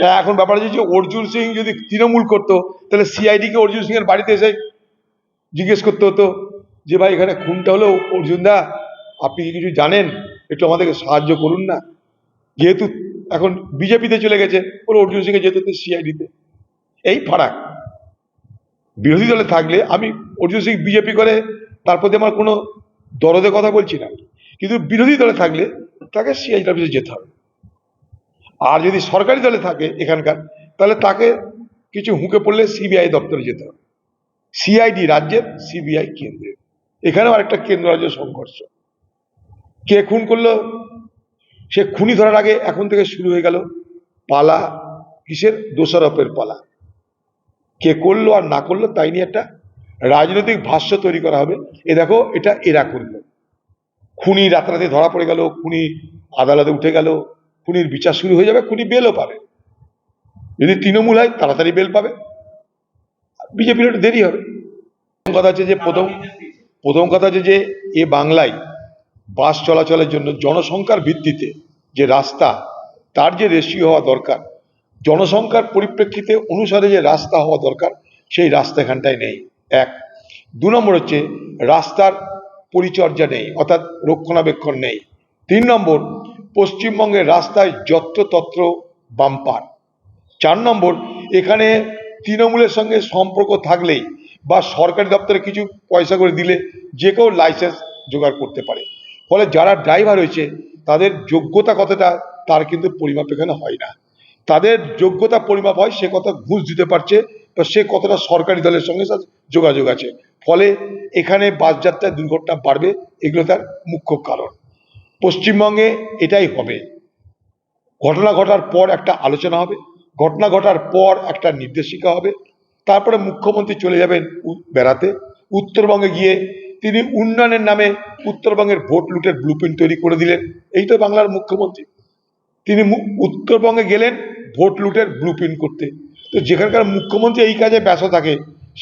তা এখন ব্যাপার হচ্ছে অর্জুন সিং যদি তৃণমূল করতো, তাহলে সিআইডি কে অর্জুন সিং এর বাড়িতে এসে জিজ্ঞেস করতে হতো যে, ভাই, এখানে খুনটা হলো, অর্জুন দা, আপনি কি কিছু জানেন? একটু আমাদেরকে সাহায্য করুন না। যেহেতু এখন বিজেপিতে চলে গেছে, ওর অর্জুন সিংকে যেতে হতো সিআইডিতে এই ফারাক। বিরোধী দলে থাকলে আমি অর্জুন সিং বিজেপি করে, তার প্রতি আমার কোনো দরদে কথা বলছি না। কিন্তু বিরোধী দলে থাকলে তাকে সিআইডি অফিসে যেতে হবে। আর যদি সরকারি দলে থাকে এখানকার, তাহলে তাকে কিছু হুঁকে পড়লে সিবিআই দপ্তরে যেতে হবে। সিআইডি রাজ্যের সিবিআই কেন্দ্রে। এখানেও আরেকটা কেন্দ্র রাজ্য সংঘর্ষ। কে খুন করল? সে খুনি ধরার আগে এখন থেকে শুরু হয়ে গেল পালা, কিসের? দোষারোপের পালা। কে করল আর না করল তাই নিয়ে একটা রাজনৈতিক ভাষ্য তৈরি করা হবে। এ দেখো, এটা এরা করল। খুনি রাতারাতি ধরা পড়ে গেল, খুনি আদালতে উঠে গেল খুনির বিচার শুরু হয়ে যাবে, খুনি বেলও পাবে। যদি তৃণমূল হয়, তাড়াতাড়ি বেল পাবে। বিজেপির একটু দেরি হবে। প্রথম কথা হচ্ছে যে, প্রথম প্রথম কথা হচ্ছে যে, এ বাংলায় বাস চলাচলের জন্য জনসংখ্যার ভিত্তিতে যে রাস্তা, তার যে রেশিও হওয়া দরকার, জনসংখ্যার পরিপ্রেক্ষিতে অনুসারে যে রাস্তা হওয়া দরকার, সেই রাস্তা এখানটায় নেই। এক। দু নম্বর হচ্ছে, রাস্তার পরিচর্যা নেই, অর্থাৎ রক্ষণাবেক্ষণ নেই। তিন নম্বর পশ্চিমবঙ্গের রাস্তায় যত্রতত্র বাম্পার। চার নম্বর, এখানে তৃণমূলের সঙ্গে সম্পর্ক থাকলেই বা সরকারি দপ্তরে কিছু পয়সা করে দিলে যে কেউ লাইসেন্স জোগাড় করতে পারে। ফলে যারা ড্রাইভার হয়েছে তাদের যোগ্যতা কতটা তার কিন্তু পরিমাপ এখানে হয় না। তাদের যোগ্যতা পরিমাপ হয়, সে কথা ঘুষ দিতে পারছে তো সে কতটা সরকারি দলের সঙ্গে যোগাযোগ আছে। ফলে এখানে বাস যাত্রায় দুর্ঘটনা বাড়বে, এগুলো তার মুখ্য কারণ। পশ্চিমবঙ্গে এটাই হবে। ঘটনা ঘটার পর একটা আলোচনা হবে, ঘটনা ঘটার পর একটা নির্দেশিকা হবে, তারপরে মুখ্যমন্ত্রী চলে যাবেন বেড়াতে। উত্তরবঙ্গে গিয়ে তিনি উন্নয়নের নামে উত্তরবঙ্গের ভোট লুটের ব্লুপ্রিন্ট তৈরি করে দিলেন। এই তো বাংলার মুখ্যমন্ত্রী। তিনি উত্তরবঙ্গে গেলেন ভোট লুটের ব্লুপ্রিন্ট করতে। তো যেখানকার মুখ্যমন্ত্রী এই কাজে ব্যস্ত থাকে,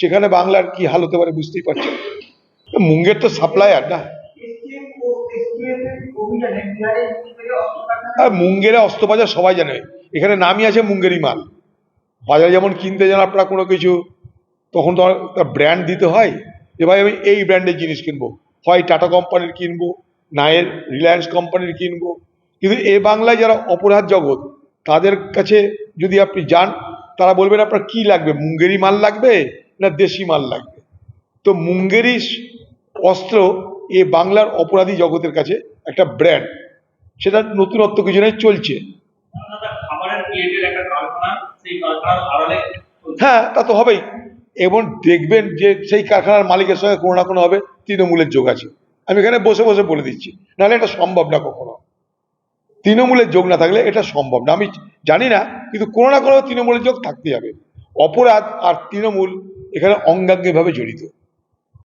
সেখানে বাংলার কি হাল হতে পারে বুঝতেই পারছেন মুঙ্গের তো সাপ্লায়ার না। মুঙ্গেরে অস্ত্রবাজার সবাই জানে। এখানে নামই আছে মুঙ্গেরি মাল। বাজারে যেমন কিনতে যান আপনারা কোনো কিছু, তখন তো ব্র্যান্ড দিতে হয়। যে ভাই আমি এই ব্র্যান্ডের জিনিস কিনবো। হয় টাটা কোম্পানির কিনবো, নায়ের রিলায়েন্স কোম্পানির কিনবো। কিন্তু এ বাংলায় যারা অপরাধ জগৎ, তাদের কাছে যদি আপনি যান, তারা বলবেন আপনার কি লাগবে? মুঙ্গেরি মাল লাগবে না দেশি মাল লাগবে? তো মুঙ্গেরি অস্ত্র এ বাংলার অপরাধী জগতের কাছে একটা ব্র্যান্ড সেটা নতুনত্ব কিছু নেই চলছে। হ্যাঁ তা তো হবেই। এবং দেখবেন যে সেই কারখানার মালিকের সঙ্গে কোনো না কোনো হবে তৃণমূলের যোগ আছে। আমি এখানে বসে বসে বলে দিচ্ছি নাহলে এটা সম্ভব না কখনো। তৃণমূলের যোগ না থাকলে এটা সম্ভব না। আমি জানি না কিন্তু কোনো না কোনো তৃণমূলের যোগ থাকতেই হবে। অপরাধ আর তৃণমূল এখানে অঙ্গাঙ্গিভাবে জড়িত।